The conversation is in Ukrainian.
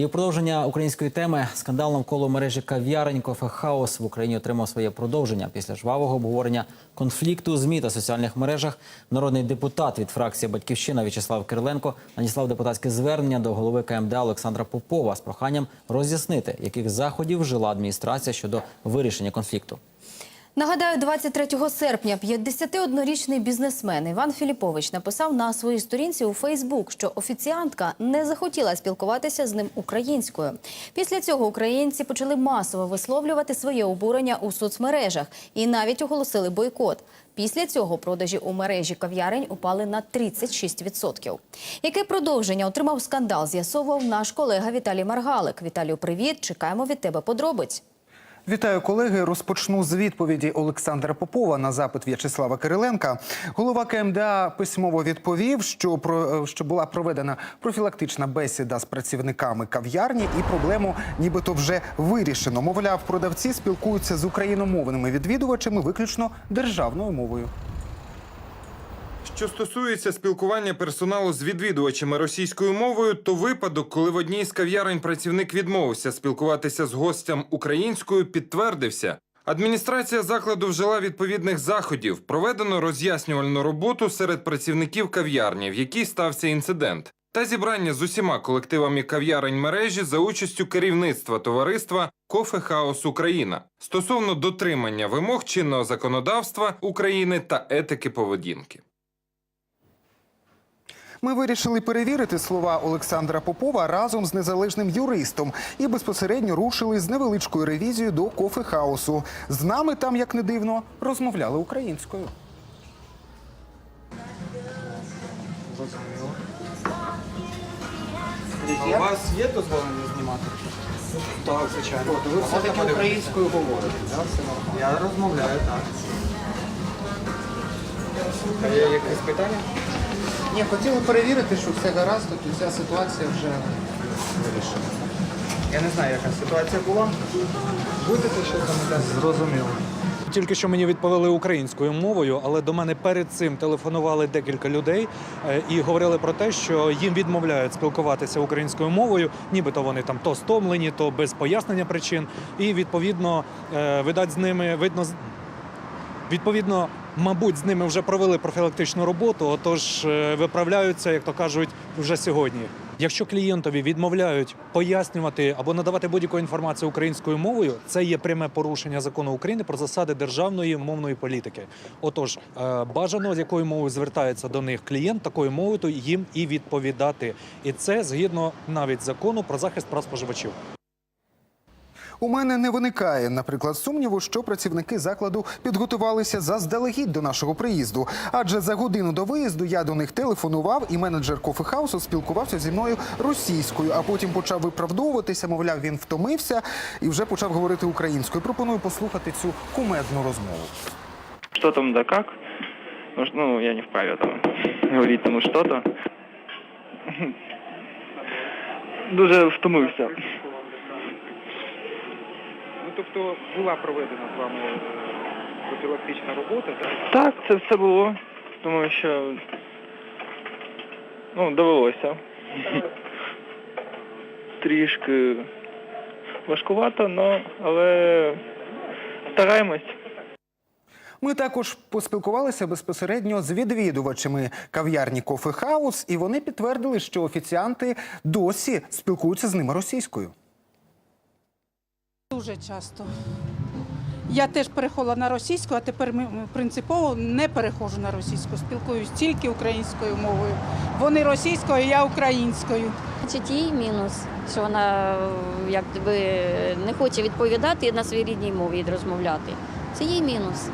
І в продовження української теми скандал навколо мережі кав'ярень «Кофе Хаус» в Україні отримав своє продовження після жвавого обговорення конфлікту змі та соціальних мережах. Народний депутат від фракції Батьківщина В'ячеслав Кириленко надіслав депутатське звернення до голови КМДА Олександра Попова з проханням роз'яснити, яких заходів вжила адміністрація щодо вирішення конфлікту. Нагадаю, 23 серпня 51-річний бізнесмен Іван Філіпович написав на своїй сторінці у Фейсбук, що офіціантка не захотіла спілкуватися з ним українською. Після цього українці почали масово висловлювати своє обурення у соцмережах і навіть оголосили бойкот. Після цього продажі у мережі кав'ярень упали на 36%. Яке продовження отримав скандал, з'ясовував наш колега Віталій Маргалик. Віталію, привіт! Чекаємо від тебе подробиць. Вітаю колеги. Розпочну з відповіді Олександра Попова на запит В'ячеслава Кириленка. Голова КМДА письмово відповів, що про що була проведена профілактична бесіда з працівниками кав'ярні, і проблему нібито вже вирішено. Мовляв, продавці спілкуються з україномовними відвідувачами виключно державною мовою. Що стосується спілкування персоналу з відвідувачами російською мовою, то випадок, коли в одній з кав'ярень працівник відмовився спілкуватися з гостям українською, підтвердився. Адміністрація закладу вжила відповідних заходів. Проведено роз'яснювальну роботу серед працівників кав'ярні, в якій стався інцидент, та зібрання з усіма колективами кав'ярень мережі за участю керівництва товариства Кофе Хаус Україна стосовно дотримання вимог чинного законодавства України та етики поведінки. Ми вирішили перевірити слова Олександра Попова разом з незалежним юристом і безпосередньо рушили з невеличкою ревізією до кофе хаусу. З нами там, як не дивно, розмовляли українською. А у вас є дозволення знімати? Так, звичайно. То ви все-таки українською говорите, да? Все нормально. Я розмовляю, так. А є якесь питання? Ні, хотіли перевірити, що все гаразд, тут ця ситуація вже вирішена. Я не знаю, яка ситуація була. Будете ще замовляти? Зрозуміло. Тільки що мені відповіли українською мовою, але до мене перед цим телефонували декілька людей е, і говорили про те, що їм відмовляють спілкуватися українською мовою, нібито вони там то стомлені, то без пояснення причин. І відповідно, е, видать з ними видно з- Відповідно, мабуть, з ними вже провели профілактичну роботу, отож е, виправляються, як то кажуть, вже сьогодні. Якщо клієнтові відмовляють пояснювати або надавати будь-яку інформацію українською мовою, це є пряме порушення закону України про засади державної мовної політики. Отож, е, бажано з якою мовою звертається до них клієнт, такою мовою їм і відповідати. І це згідно навіть закону про захист прав споживачів. У мене не виникає, наприклад, сумніву, що працівники закладу підготувалися заздалегідь до нашого приїзду. Адже за годину до виїзду я до них телефонував, і менеджер кофехаусу спілкувався зі мною російською, а потім почав виправдовуватися. Мовляв, він втомився і вже почав говорити українською. Пропоную послухати цю кумедну розмову. Что там да как? Ну, ну, я не вправе там говорить тому что-то. Дуже втомився. Тобто була проведена з вами е, профілактична робота, так? Так, це все було, тому що ну, довелося. Трішки важкувато, но, але стараємось. Ми також поспілкувалися безпосередньо з відвідувачами кав'ярні Кофе Хаус, і вони підтвердили, що офіціанти досі спілкуються з ними російською. Дуже часто. Я теж переходила на російську, а тепер принципово не переходжу на російську. Спілкуюсь тільки українською мовою. Вони російською, я українською. Значить, їй мінус, що вона е, якби не хоче відповідати на своїй рідній мові розмовляти. Це їй мінус.